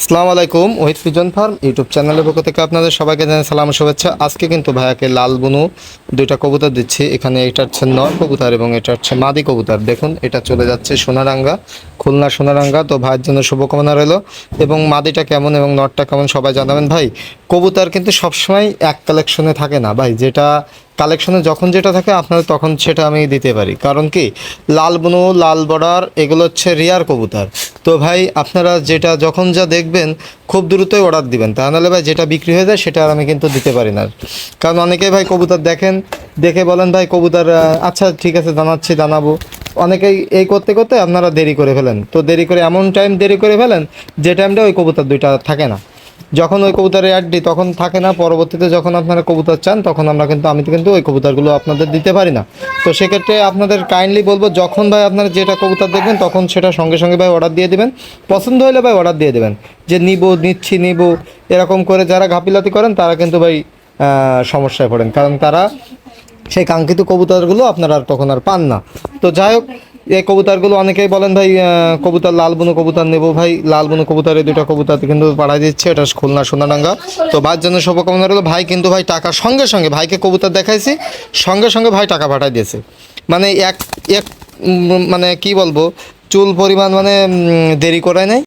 আসসালামু আলাইকুম, Ohid pigeon farm YouTube চ্যানেলের পক্ষ থেকে আপনাদের সবাইকে জানাই সালাম শুভেচ্ছা। আজকে কিন্তু ভাইয়াকে লাল বুনু, দুইটা কবুতর দিচ্ছি। এখানে এটা হচ্ছে নর কবুতর এবং এটা হচ্ছে মাদি কবুতর। দেখুন, এটা চলে যাচ্ছে সোনারাঙ্গা, খুলনা সোনারাঙ্গা। তো ভাইয়ের জন্য শুভকামনা রইল। এবং মাদিটা কেমন এবং নরটা কেমন সবাই জানাবেন। ভাই, কবুতর কিন্তু সবসময় এক কালেকশনে থাকে না। ভাই, যেটা কালেকশনে যখন যেটা থাকে আপনাদের তখন সেটা আমি দিতে পারি। কারণ কি? লাল বুনো, লাল বর্ডার, এগুলো হচ্ছে রিয়ার কবুতর। তো ভাই, আপনারা যেটা যখন যা দেখবেন, খুব দ্রুতই অর্ডার দিবেন। তা নাহলে ভাই, যেটা বিক্রি হয়ে যায়, সেটা আর আমি কিন্তু দিতে পারি না। কারণ অনেকেই ভাই কবুতর দেখেন, দেখে বলেন, ভাই, কবুতর আচ্ছা ঠিক আছে, জানাচ্ছি, জানাব। অনেকেই এই করতে করতে আপনারা দেরি করে ফেলেন। তো দেরি করে, এমন টাইম দেরি করে ফেলেন, যে টাইমটা ওই কবুতর দুইটা থাকে না। যখন ওই কবুতরের অ্যাড তখন থাকে না, পরবর্তীতে যখন আপনারা কবুতর চান, তখন আমরা কিন্তু, আমি কিন্তু ওই কবুতরগুলো আপনাদের দিতে পারি না। তো সেক্ষেত্রে আপনাদের কাইন্ডলি বলব, যখন ভাই আপনারা যেটা কবুতর দেখবেন, তখন সেটা সঙ্গে সঙ্গে ভাই অর্ডার দিয়ে দেবেন। পছন্দ হলে ভাই অর্ডার দিয়ে দেবেন। যে নিব, নিচ্ছি, নিব, এরকম করে যারা ঘাপিলাতি করেন, তারা কিন্তু ভাই সমস্যায় পড়েন। কারণ তারা সেই কাঙ্ক্ষিত কবুতরগুলো আপনারা আর তখন আর পান না। তো যাই হোক এই কবুতরগুলো অনেকেই বলেন ভাই কবুতর লাল বুনো কবুতর নেব ভাই। লাল বুনো কবুতর এই দুটো কবুতর কিন্তু পাঠাই দিচ্ছে, এটা খুলনা সোনাডাঙ্গা। তো ভাইয়ের জন্য শুভকামনা রইল, ভাই কিন্তু ভাই টাকা সঙ্গে সঙ্গে, ভাইকে কবুতর দেখাইছি, সঙ্গে সঙ্গে ভাই টাকা পাঠাই দিয়েছে। মানে এক এক মানে কি বলব, চুল পরিমাণ মানে দেরি করায় নাই।